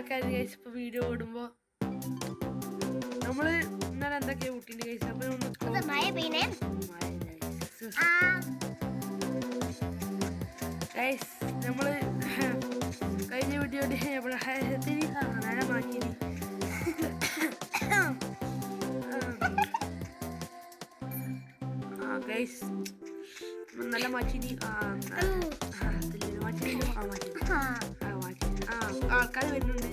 കാര്യങ്ങളൊക്കെ കഴിച്ച് ഇപ്പൊ വീഡിയോ ഓടുമ്പോ നമ്മൾ ഇന്നലെ എന്തൊക്കെയാ കുട്ടീന്റെ ഗൈസ് അപ്പൊ ഒന്ന് മഴ പെയ്യണേ ഗൈസ് നമ്മൾ കഴിഞ്ഞ വീഡിയോ നേരെ മാറ്റി ആ ഗൈസ് നല്ല മച്ചിനി. ആ ആ മാറ്റി ആ ആ. ആൾക്കാർ വരുന്നുണ്ട്.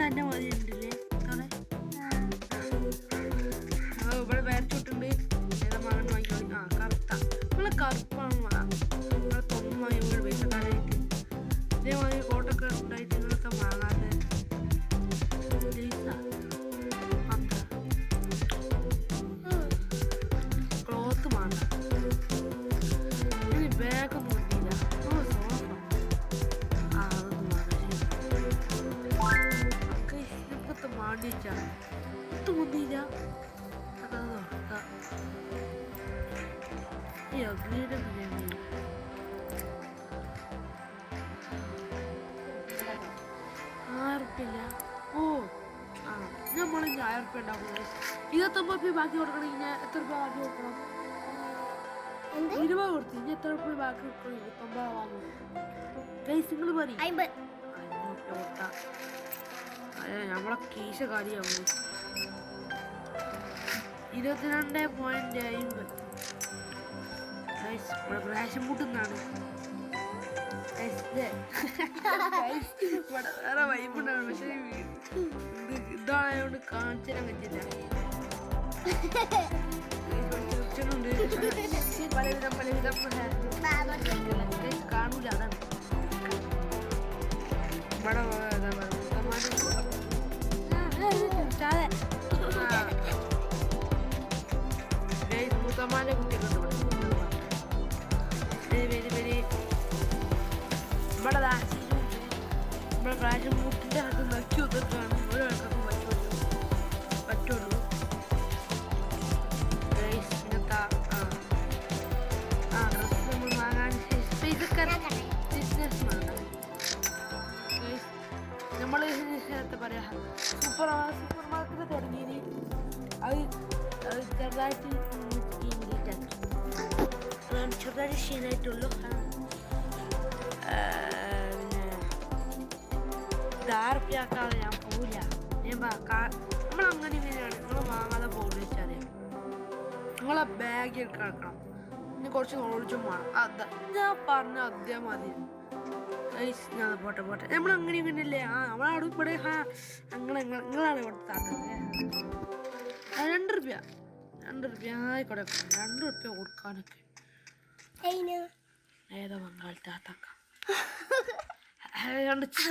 തന്നെ മതി ഉണ്ടല്ലേ ഇവിടെ വരച്ചിട്ടുണ്ട് ഏതാ മകൻ വാങ്ങിക്കോളി ആ കറുത്ത. നിങ്ങളെ കറുപ്പാണ് ആയിരപ്പില്ല ഓ ആ ഇരുപത്തൊമ്പത് ബാക്കി എത്ര രൂപ ബാക്കി കൊടുക്കണം? എന്ത്? ഇരുപത് കൊടുത്തു ഇനി എത്ര രൂപ ബാക്കി കൊടുക്കണം? ഇരുപത്തൊമ്പത് വാങ്ങും. ഗൈസ് നിങ്ങൾ പറയും അമ്പത് അഞ്ഞൂറ് കൊടുത്താ. അതെ നമ്മളെ കീശ ഇരുപത്തിരണ്ട് പോയിന്റ് അമ്പത് പ്രാശം മുട്ടുന്നാണ് വേറെ വൈബുണ്ടാണ് പക്ഷേ ഇത് ഇതായതുകൊണ്ട് കാണിച്ചു തരാൻ പറ്റില്ല പലവിധം പലവിധം കാണൂല അതാണ്. ഇവിടെ പറയുക ഇവിടെ ഇവിടെ പ്രാവശ്യം മുട്ടിന്റെ അകത്ത് നക്കി ഒത്തിട്ടാണ് ഒരാൾക്കൊക്കെ പറ്റുള്ളൂ പറ്റുള്ളൂ നമ്മൾ എന്താ പറയാ സൂപ്പർ സൂപ്പർ മാർക്കറ്റ് തുടങ്ങിയത് അത് ചെറുതായിട്ട് അതാണ് ചെറുതായിട്ട് ക്ഷീണമായിട്ടുള്ളൂ ഇതാർപ്പിയാക്കാതെ ഞാൻ പോവില്ല. ഞാൻ നമ്മളങ്ങനെ ഇങ്ങനെയാണ്. നിങ്ങൾ വാങ്ങാതെ പോകില്ല വെച്ചറിയാം നിങ്ങളെ ബാഗ് കിടക്കണം ഇനി കുറച്ച് നോളജും വേണം. അത് ഞാൻ പറഞ്ഞ അദ്ദേഹം മതി. ഞാൻ പോട്ടെ പോട്ടെ. നമ്മൾ അങ്ങനെ ഇങ്ങനെയല്ലേ? ആ നമ്മളവിടെ ഇവിടെ ആ അങ്ങനെ നിങ്ങളാണ് ഇവിടെ ആ, രണ്ട് റുപ്യ. രണ്ട് റുപ്യ ആയിക്കോട്ടെ. രണ്ട് റുപ്യ കൊടുക്കാനൊക്കെ. ഏതാ ബംഗാൾ താത്താക്ക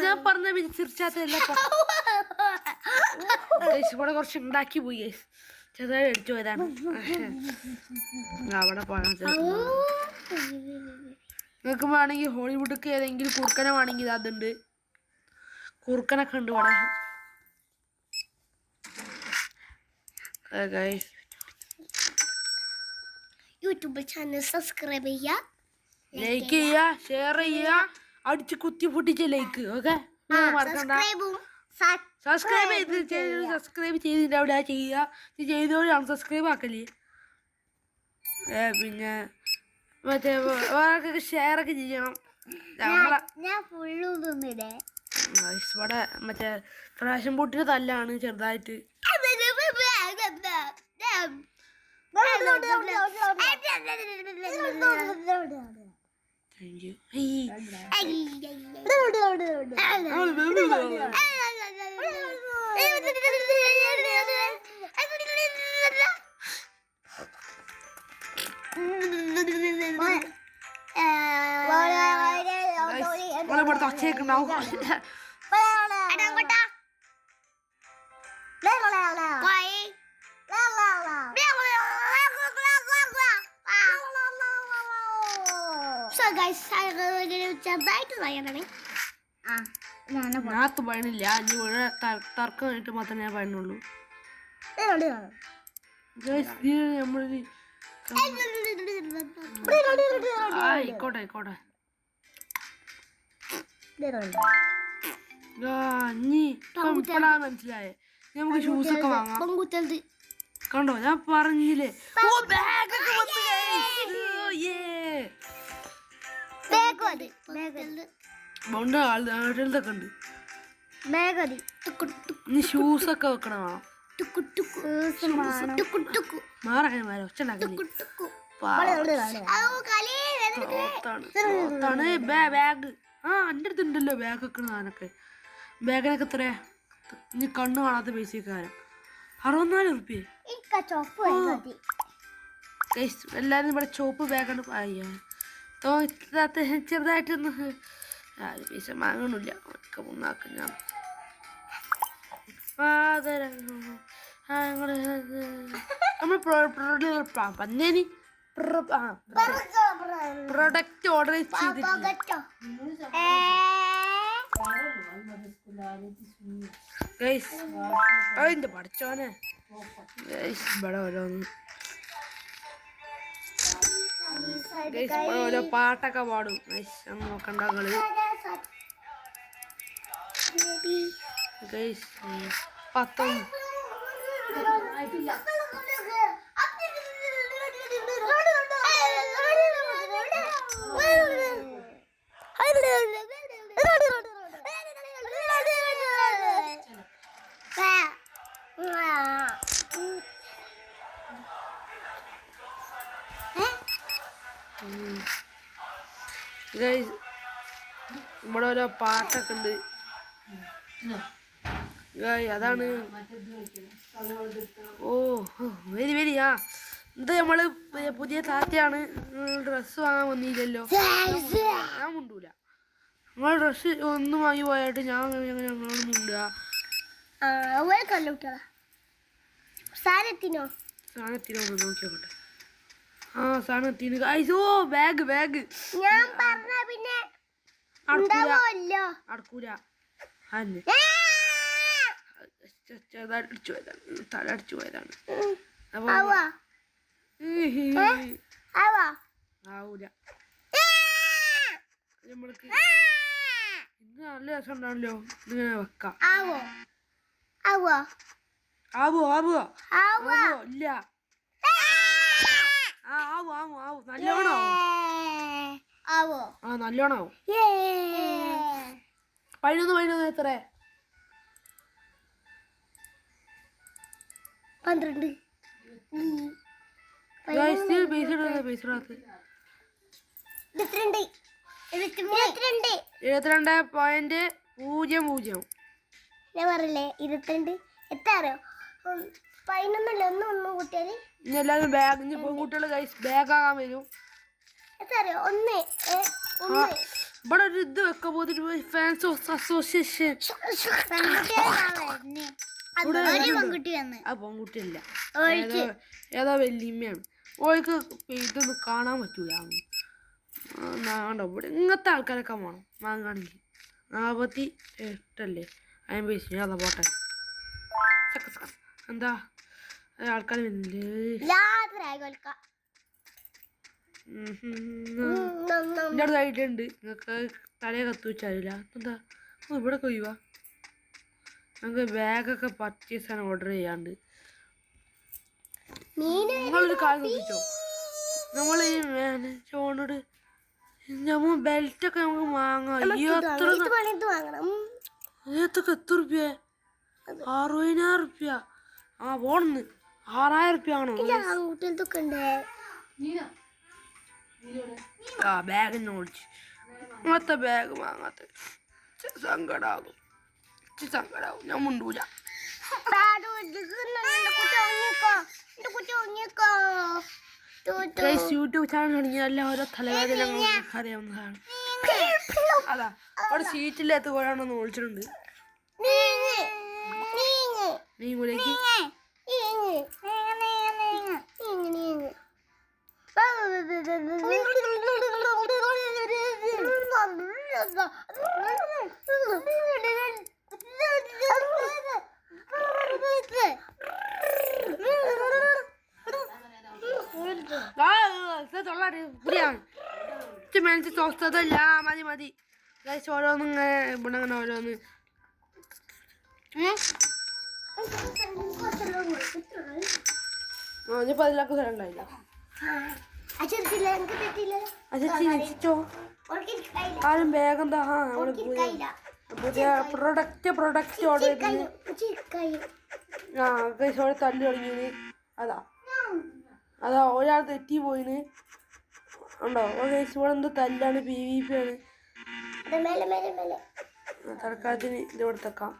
ഞാൻ പറഞ്ഞ പിന്നെ ചിരിച്ചാത്തല്ല ഇവിടെ കുറച്ച് ഉണ്ടാക്കി പോയി. ചെറുതായി അടിച്ചു പോയതാണ്. അവിടെ പോകാൻ നിങ്ങൾക്ക് വേണമെങ്കിൽ ഹോളിവുഡൊക്കെ ഏതെങ്കിലും കുറുക്കനെ വേണമെങ്കിൽ അതുണ്ട്. കുറുക്കനൊക്കെ ഉണ്ട് ഇവിടെ. യൂട്യൂബ് ചാനൽ സബ്സ്ക്രൈബ് ചെയ്യുക. ലൈക്ക് ചെയ്യുക ഷെയർ ചെയ്യുക അടിച്ച് കുത്തി പൊട്ടിച്ച് ലൈക്ക് ഓക്കെ മറക്കണ്ട. സബ്സ്ക്രൈബും ചെയ്ത് സബ്സ്ക്രൈബ് ചെയ്തിട്ട് അവിടെ ചെയ്യുക ഇത് ചെയ്തോളി അൺസബ്സ്ക്രൈബ് ആക്കല്ലേ പിന്നെ മറ്റേ വേറെ ഷെയർ ഒക്കെ ചെയ്യണം. ഇവിടെ മറ്റേ പ്രാവശ്യം പൊട്ടിന് തല്ലാണ് ചെറുതായിട്ട്. Thank you. Nice. What about the chicken now? ചെറുതായിട്ട് പറയണേ ആ പഴണില്ല ഇനി തർക്കം ആയിട്ട് മാത്രമേ ഞാൻ നമ്മളൊരു ആയിക്കോട്ടെ ആയിക്കോട്ടെ. ഇപ്പളാ മനസ്സിലായേ. നമുക്ക് ഷൂസ് ഒക്കെ വാങ്ങാം. കണ്ടോ? ഞാൻ പറഞ്ഞില്ലേ. ബൗണ്ട് ഉണ്ട് മതി ടുക്കു ഷൂസ് ഒക്കെ വെക്കണം മാറാൻ മാറി ഒച്ച ബാഗ്. ആ എന്റെ അടുത്ത് ഉണ്ടല്ലോ ബാഗ് വെക്കണ സാധനമൊക്കെ. ബാഗിനൊക്കെ എത്രയാ ഇനി കണ്ണ് കാണാത്ത പൈസക്കാരൻ അറുപത്തിനാല് മതി. എല്ലാവരും ഇവിടെ ചോപ്പ് ബാഗാണ്. അയ്യാ. തോ ഇത്താത്ത ചെറുതായിട്ടൊന്ന് പൈസ വാങ്ങണില്ല ഒക്കെ ഒന്നാക്ക ഞാൻ. പന്നേനി പ്രൊഡക്റ്റ് ഓർഡർ ചെയ്തിട്ടില്ല. പഠിച്ചോനെ? ഇവിടെ ഓരോന്ന്. ഓരോ പാട്ടൊക്കെ പാടും. നോക്കണ്ട ഗൈസ് പത്തും. പാട്ടൊക്കെ ഉണ്ട്. അതാണ്. ഓ വരി വരി ആ. ഇത് നമ്മൾ പുതിയ- താത്തയാണ് ഡ്രസ്സ് വാങ്ങാൻ വന്നില്ലല്ലോ. ഞാൻ മുണ്ടൂല. നമ്മൾ ഡ്രസ്സ് ഒന്നും വാങ്ങി പോയായിട്ട് ഞാൻ ഞങ്ങളോട് മുണ്ടുക സാധനത്തിനോ ആ സാധനത്തിന് ഗൈസ് ഓ ബാഗ് ബാഗ് ഞാൻ പറഞ്ഞ പിന്നെ അടക്കൂല. അന്നെ ചെറുതായിട്ട് അടിച്ചു പോയതാണ്. തല അടിച്ചു പോയതാണ്. അപ്പൊ ആവാ? ആവാ? ആവൂല. നമ്മൾക്ക് ഇത് നല്ല രസം ഉണ്ടാണല്ലോ ഇതിങ്ങനെ വെക്കാം. ആവോ? ആവോ? ആവോ ആവോ? ആവോ? ആവോ ഇല്ല. ആ! ആവോ ആവോ ആവോ. നല്ലോണം ആവും. ആ നല്ലോണം ആവും. പതിനൊന്ന് പതിനൊന്ന് എത്ര? പന്ത്രണ്ട്. ഇരുപത്തിരണ്ട്. പോയിന്റ് പൂജ്യം പൂജ്യം. ഞാൻ പറയില്ലേ ഇരുപത്തിരണ്ട്. എത്താറോ പതിനൊന്നല്ല? ഒന്ന് ഒന്ന് കൂട്ടിയാൽ ഇനി എല്ലാവരും ബാഗ് കൈസ് ബാഗ് ആകാൻ വരും. ഒന്ന് ഇവിടെ ഒരു ഇത് വെക്കാൻ പോയിട്ട് ഫാൻസ് അസോസിയേഷൻ പെൺകുട്ടി അല്ല ഏതാ? വല്യമ്മയാണ്. ഓൾക്ക് ഇതൊന്നും കാണാൻ പറ്റൂല. കണ്ടോ? ഇവിടെ ഇങ്ങനത്തെ ആൾക്കാരൊക്കെ വേണം. വാങ്ങാണെങ്കിൽ. നാൽപ്പത്തി എട്ടല്ലേ? അമ്പത് അതാ പോട്ടെ. എന്താ? ആൾക്കാർ വരുന്നില്ലേ? എന്റെ അടുത്ത് ഐഡിയ ഉണ്ട് നിങ്ങൾക്ക് തലയെ കത്തു വെച്ചാലില്ല. എന്താ ഇവിടെ കൊയ്യുവാ നമുക്ക് ബാഗൊക്കെ പർച്ചേസ് ആണ് ഓർഡർ ചെയ്യാണ്ട്. നിങ്ങളൊരു കാര്യം ശ്രദ്ധിച്ചോ നമ്മൾ ഈ ചോണോട് നമ്മൾ ബെൽറ്റൊക്കെ നമുക്ക് വാങ്ങാം. ഈ എത്ര ഇത് പണിത് വാങ്ങണം. ഉം. ഏത്തൊക്കെ എത്ര റുപ്യ? അറുപതിനായിരം റുപ്യ. ആ പോണെന്ന്. ആറായിരം റുപ്യ ആണോ ആൺകുട്ടികൾക്കൊക്കെ ഉണ്ട്. ആ ബാഗിനെ ഓടിച്ച്. അങ്ങനത്തെ ബാഗ് വാങ്ങാത്ത സങ്കടാകും. സങ്കടാകും. ഞാൻ മുണ്ടൂല. യൂട്യൂബ് ചാനൽ തുടങ്ങിയാൽ ഓരോ തലവേദന അറിയാവുന്നതാണ്. അതാ അവിടെ സീറ്റില്ലാത്ത കോഴാണെന്ന് വിളിച്ചിട്ടുണ്ട്. നീ കൂടേക്ക് സ്വസ്ഥതല്ല മതി മതി ഇങ്ങനെ ഇവിടെ അങ്ങനെ ഓരോന്ന്. ആ ഇനിയിപ്പോൾ ഓൾക്ക് ആരും വേഗം പുതിയ പ്രൊഡക്റ്റ് പ്രൊഡക്റ്റ് ഓർഡർ കയ്യിൽ ആ ഗൈസ് ഓരോ തല്ലി തുടങ്ങിയത് അതാ. അതാ ഒരാൾ തെറ്റി പോയിന്. ഉണ്ടോ? ഗൈസ് ഇവിടെ എന്തോ തല്ലാണ് പി വി പി ആണ്. തൽക്കാലത്തിന് ഇതിവിടെ തെക്കാം.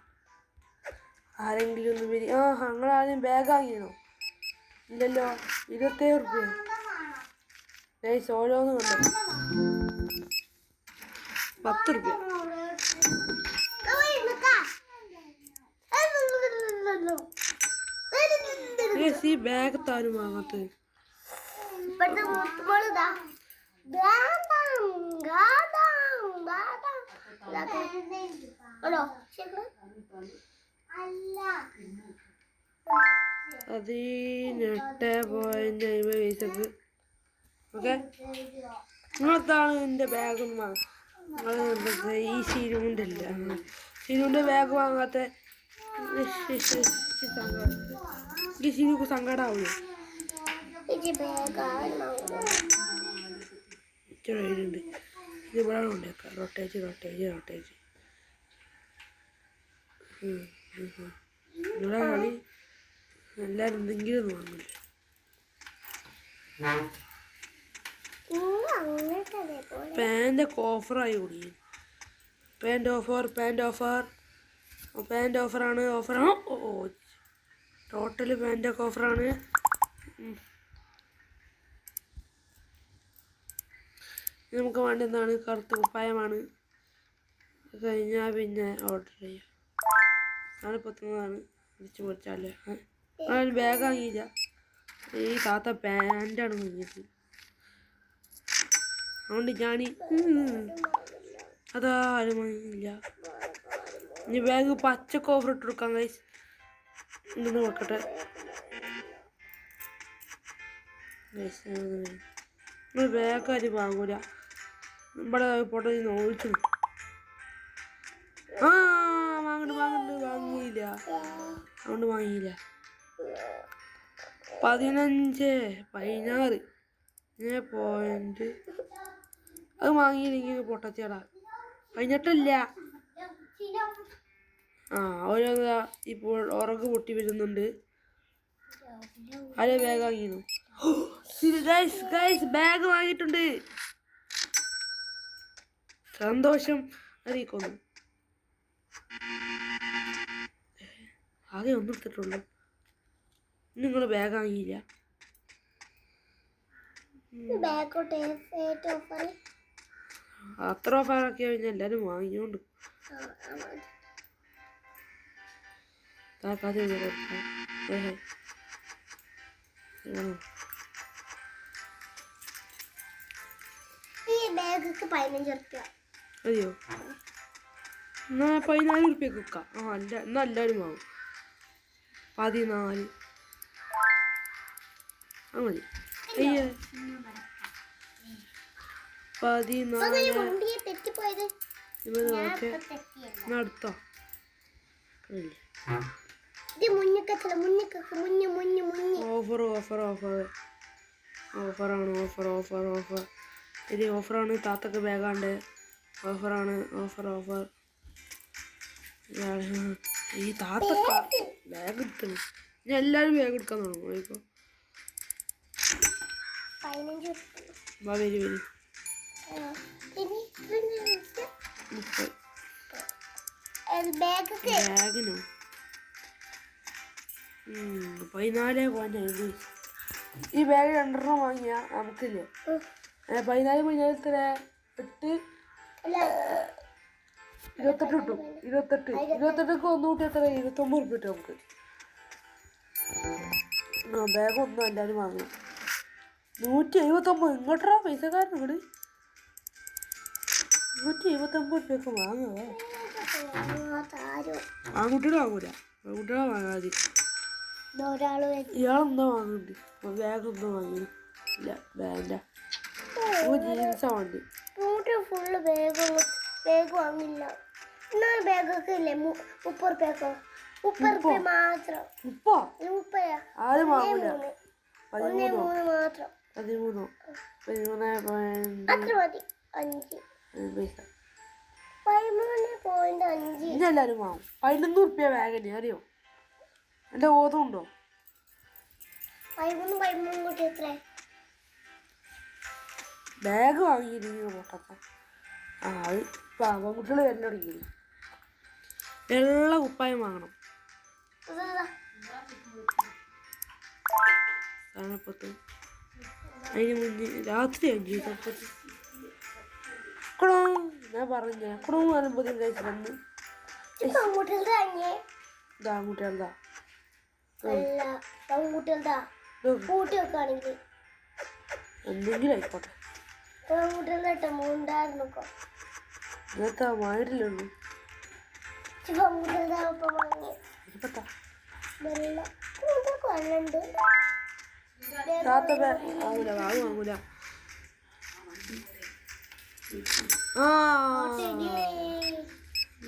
ആരെങ്കിലും ഒന്ന് വരി ആ ഞങ്ങൾ ആദ്യം ബാഗ് വാങ്ങിയണോ ഇല്ലല്ലോ ഇരുപത്തേഴ് റുപ്യ. ഗൈസ് ഓരോന്ന് കണ്ടോ? പത്ത് റുപ്യ ഈ ബാഗ് താനും വാങ്ങാത്തത്. പതിനെട്ട് പോയിന്റ് അമ്പത് പൈസക്ക് ഓക്കെ. നിങ്ങളെത്താണ് എന്റെ ബാഗ് ഈ ശിരുവിന്റെ അല്ല? ശിരുവിന്റെ ബാഗ് വാങ്ങാത്ത എനിക്ക് ശീരുക്ക് ഇച്ചിരി ഉണ്ട് ഇത് ഇവിടെ കൊണ്ടേക്കാം റൊട്ടേജ് റൊട്ടേജ് റൊട്ടേജ് ഇവിടെ കളി എല്ലാവരും എന്തെങ്കിലും വാങ്ങില്ല പാന്റ് ഒക്കെ ഓഫറായി കൂടി. Pant offer pant offer pant ഓഫറാണ് ഓഫർ ഓ ടോട്ടൽ പാന്റ് ഓഫറാണ് നമുക്ക് വേണ്ട എന്താണ്? കറുത്ത കുപ്പായമാണ്. കഴിഞ്ഞാൽ പിന്നെ ഓർഡർ ചെയ്യാം. അത് പൊത്തുന്നതാണ്. അടിച്ചു പൊടിച്ചാൽ ബാഗ് വാങ്ങിയില്ല. ഈ താത്ത പാന്റാണ് വാങ്ങിയത്. അതുകൊണ്ട് ഞാൻ അതാരും ഇല്ല ഇനി ബാഗ് പച്ച കോഫർ ഇട്ട് കൊടുക്കാം ഗൈസ് ഇന്ന് നോക്കട്ടെ. നമ്മൾ ബാഗ് വാങ്ങൂല. ഇവിടെ പോട്ടെ നോവിച്ചു ആ വാങ്ങണ്ട് വാങ്ങണ്ട്. വാങ്ങിയില്ല. അതുകൊണ്ട് വാങ്ങിയില്ല. പതിനഞ്ച് പതിനാറ്. പോയിന്റ് അത് വാങ്ങിയില്ലെങ്കിൽ പൊട്ടത്തിയടാ. കഴിഞ്ഞിട്ടില്ല. ആ ഓരോ ഇപ്പോൾ ഉറക്ക് പൊട്ടി വരുന്നുണ്ട്. അതെ ബാഗ് വാങ്ങിയിരുന്നു ഗൈസ് ഗൈസ് ബാഗ് വാങ്ങിയിട്ടുണ്ട്. സന്തോഷം. അറിയിക്കുന്നു ആകെ ഒന്നും എടുത്തിട്ടുള്ളൂ. നിങ്ങൾ ബാഗ് വാങ്ങിയില്ല. ബാഗ് ഓഫർ അത്ര ഓഫറാക്കി കഴിഞ്ഞാൽ എല്ലാവരും വാങ്ങിക്കൊണ്ട് താക്കാതെ മതിയോ എന്നാ പതിനാല് ഉറുപ്പ്യക്ക് കുക്ക ആ അല്ല എന്നാ എല്ലാവരും വാങ്ങും. പതിനാല്. ആ മതി. അയ്യേ. മുന്നിക്കൊക്കെ മുന്ന് മുന്ന് മുന്ന്. ഓഫർ ഓഫർ ഓഫർ ഓഫറാണ് ഓഫർ ഓഫർ ഓഫർ ഇത് ഓഫറാണ് താത്തക്ക് ബാഗാണ്ട്. ഓഫറാണ് ഓഫർ ഓഫർ ഈ താത്ത ബാഗ്? എടുക്കണം ഞാൻ എല്ലാവരും ബാഗ് എടുക്കാൻ തുടങ്ങും. ഇപ്പോൾ വരി. ബാഗിനോ ഉം, പതിനാല് പോയിന്റ് അഞ്ച് ഈ ബാഗ് രണ്ടെണ്ണം വാങ്ങിയ നമുക്കില്ലേ? പതിനാല് പതിനാല് എത്ര? എട്ട്? ഇരുപത്തെട്ട് കിട്ടും. ഇരുപത്തെട്ട്. ഇരുപത്തെട്ടൊക്കെ ഒന്ന് കൂട്ടി എത്ര? ഇരുപത്തൊമ്പത് റുപ്യ കിട്ടും നമുക്ക്. ആ ബാഗ് ഒന്നും എല്ലാവരും വാങ്ങും നൂറ്റി എഴുപത്തൊമ്പത്. ഇങ്ങോട്ടാ പൈസക്കാരൻ ഇങ്ങോട്ട് നൂറ്റി ഇരുപത്തൊമ്പത് റുപ്യൊക്കെ വാങ്ങുക താരും ആൺകുട്ടികളെ വാങ്ങൂല. ആൺകുട്ടികളെ വാങ്ങാതി. ഇയാളെന്താ വാങ്ങുന്നുണ്ട്. ബാഗ് ഒന്നും വാങ്ങി. ഇല്ല വേണ്ട. ജീൻസാ വണ്ടി ഫുള്ള് ബാഗ് ബാഗ് വാങ്ങില്ല. എന്നാ ബാഗൊക്കെ ഇല്ലേ? മുപ്പത് റുപ്യക്കോ? മുപ്പത് റുപ്യ മാത്രം. ആരും വാങ്ങൂല. പതിമൂന്നോ? പതിമൂന്നോ? പതിമൂന്ന് അത്ര മതി. അഞ്ച്. പൈസ എല്ലാവരും വാങ്ങും. പതിനൊന്ന് റുപ്യ വാഗന് അറിയോ? എന്റെ ഓതം ഉണ്ടോ? ബാഗ് വാങ്ങിയിരിക്കുന്നു പൊട്ടത്ത ആ അത് പാവക്കുട്ടികൾ വരൽ തുടങ്ങി വെള്ള കുപ്പായം വാങ്ങണം. തണുപ്പത്ത് അതിന് മുന്നേ രാത്രി അഞ്ചു തണുപ്പത്ത് കുടോ ഞാൻ പറഞ്ഞ കുടോ പറയുമ്പോൾ വന്ന് എന്തെങ്കിലും ആയിക്കോട്ടെ. ഇന്നത്തെ താത്ത വാങ്ങൂല.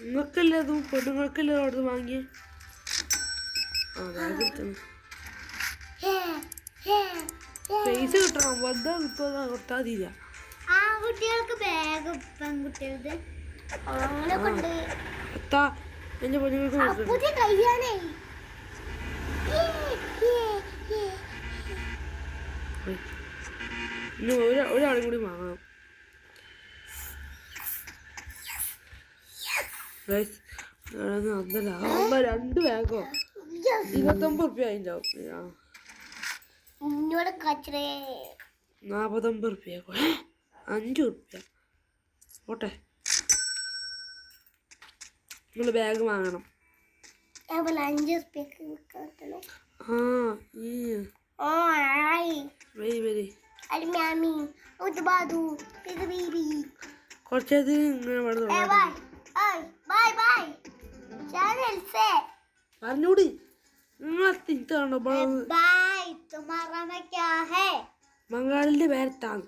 നിങ്ങൾക്കല്ലേ അതും പെണ്ണുങ്ങൾക്കല്ലേ അവിടുന്ന് വാങ്ങിയേ? ആ ബാഗ് എടുത്തണം പൈസ കിട്ടണം. കിട്ടുമോ കൊടുത്താൽ ആൺകുട്ടികൾക്ക് ബാഗ് പെൺകുട്ടികളുടെ കയ്യാണേ. ഇനി ഒരാളും കൂടി വാങ്ങണം. അന്നല്ല അമ്മ രണ്ട് ബാഗോ ഇരുപത്തൊമ്പത് റുപ്യ അതിന്റെ നാൽപ്പത്തൊമ്പത് റുപ്യ അഞ്ച് റുപ്യ ഓട്ടെ നിങ്ങൾ ബാഗ് വാങ്ങണം. ആ ഈ. വരി വരി. കുറച്ചത് ഇങ്ങനെ ഇവിടെ ഏ തൊടാം. ബൈ ഏയ് ബൈ ബൈ ചാനൽസേ പറഞ്ഞൂടി. നിങ്ങൾ തിരിച്ചാണോ ബൈ തുമാറാ മേ ക്യാ ഹേ. ബംഗാളിന്റെ പേരത്താണ്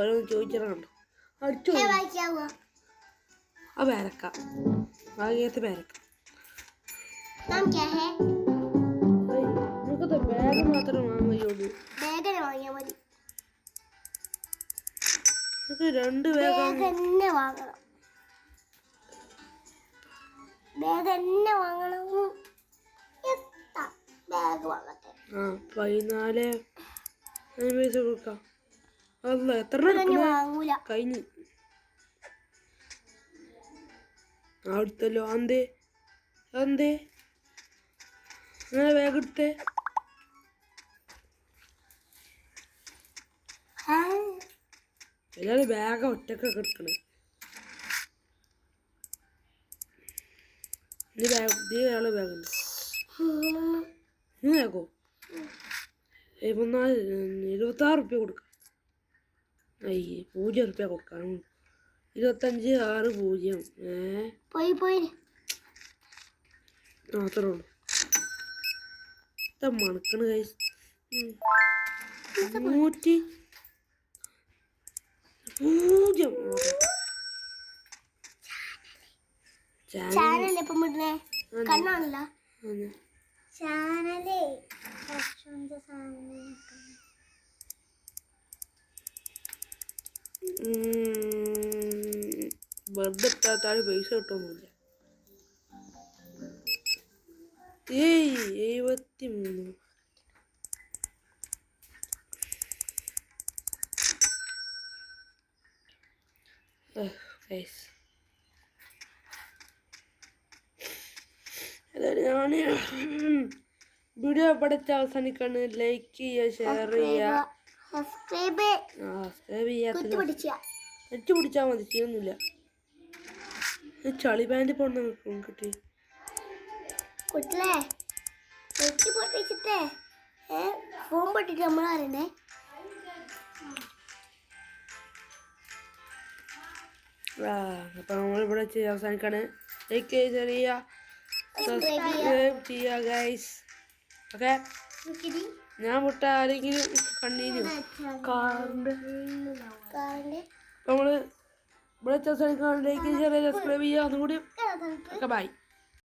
ഓരോന്ന് ചോദിച്ചിറങ്ങണ്ടോ. അടിച്ചു ആ പേരക്ക. ഭാഗ്യത്തെ പേരക്ക. ബാഗ് മാത്രം വാങ്ങുകയുള്ളൂ ബാഗിന് വാങ്ങിയാൽ മതി. രണ്ട് ബാഗ് ബാഗ് തന്നെ വാങ്ങണം. ബാഗ് തന്നെ വാങ്ങണം ബാഗ് വാങ്ങട്ടെ. ആ പതിനാല്. അതിന് പൈസ കൊടുക്കാം. അല്ല എത്ര ഇനി എടുക്കണേ? വാങ്ങൂല. കഴിഞ്ഞ്. അടുത്തല്ലോ അന്തേ അന്തേ അങ്ങനെ ബാഗ് എടുത്തേ. എല്ലാവരും ബാഗ് ഒറ്റക്കൊക്കെ എടുക്കണേ. ഇനി ബാഗ് ആളെ ബാഗുണ്ട് ഉം. ഇന്ന് ബാഗോ എഴുപത്തിനാല് ഇരുപത്താറ് റുപ്യ കൊടുക്കാം. അയ്യേ പൂജ്യം റുപ്യ കൊടുക്കാം. ഇരുപത്തഞ്ച് ആറ് പൂജ്യം. ഏ? പോയി പോയി. അത്രേ ഉള്ളൂ. ഇതാ മണക്കണ് കൈസ് നൂറ്റി പൂജ്യം. ചാനൽ എപ്പം വിടണേ? കണ്ണാണല്ലോ. ചാനലേ വെറുതെ ഇട്ടാത്താൽ പൈസ കിട്ടൊന്നുമില്ല ഏയ് എഴുപത്തി മൂന്ന് ഗൈസ് ഞാൻ വീഡിയോ പഠിച്ച അവസാനിക്കാണ്. ലൈക്ക് ചെയ്യുക ഷെയർ ചെയ്യുക. സബ്സ്ക്രൈബ് ചെയ്യാത്ത നെറ്റ് പിടിച്ചാൽ മതി ചെയ്യുന്നില്ല. ചളി പാന്റ് പോണ കുട്ടി കുട്ടിലേ നെറ്റ് പൊട്ടിച്ചിട്ടേ ഫോൺ പൊട്ടിട്ട് അപ്പം നമ്മളിവിടെ അവസാനിക്കാണ്. ലൈക്ക് ചെയ്യുക. സബ്സ്ക്രൈബ് ചെയ്യുക ഗൈസ് ഓക്കെ ഞാൻ മുട്ട ആരെങ്കിലും കണ്ണീരും കാറിന്റെ. നമ്മൾ ഇവിടെ ചെറിയ ചെറിയ സബ്സ്ക്രൈബ് ചെയ്യുക അതും കൂടി ഓക്കെ ബൈ